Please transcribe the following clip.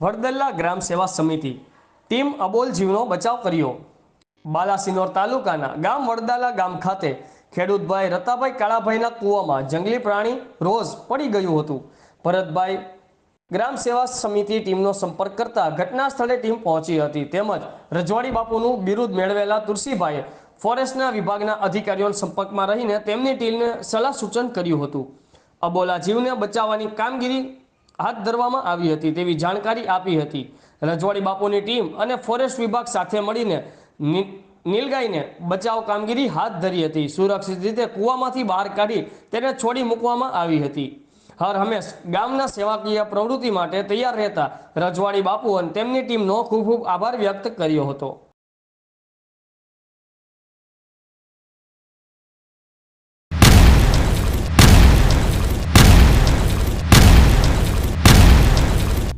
વડદલ્લા ગ્રામ સેવા સમિતિ. ટીમ અબોલ જીવનો બચાવ કર્યો. બાલાસિનોર તાલુકાના ગામ વડદાલા ગામ ખાતે ખેડૂતભાઈ રતાભાઈ કાળાભાઈના કૂવામાં જંગલી પ્રાણી રોજ પડી ગયું હતું. ભરતભાઈ ગ્રામ સેવા સમિતિ ટીમનો સંપર્ક કરતા ઘટના સ્થળે ટીમ પહોંચી હતી. તેમજ રજવાડી બાપુનું બિરુદ મેળવેલા તુલસીભાઈએ ફોરેસ્ટના વિભાગના અધિકારીઓના સંપર્કમાં રહીને તેમની ટીમને સલાહ સૂચન કર્યું હતું. અબોલા જીવને બચાવવાની કામગીરી હાથ ધરવામાં આવી હતી તેવી જાણકારી આપી હતી. રજવાડી બાપુની ટીમ અને ફોરેસ્ટ વિભાગ સાથે મળીને નીલગાયને બચાવ કામગીરી હાથ ધરી હતી. સુરક્ષિત રીતે કૂવામાંથી બહાર કાઢી તેને છોડી મૂકવામાં આવી હતી. હર હંમેશ ગામના સેવાકીય પ્રવૃત્તિ માટે તૈયાર રહેતા રજવાડી બાપુ અને તેમની ટીમનો ખૂબ ખૂબ આભાર વ્યક્ત કર્યો હતો.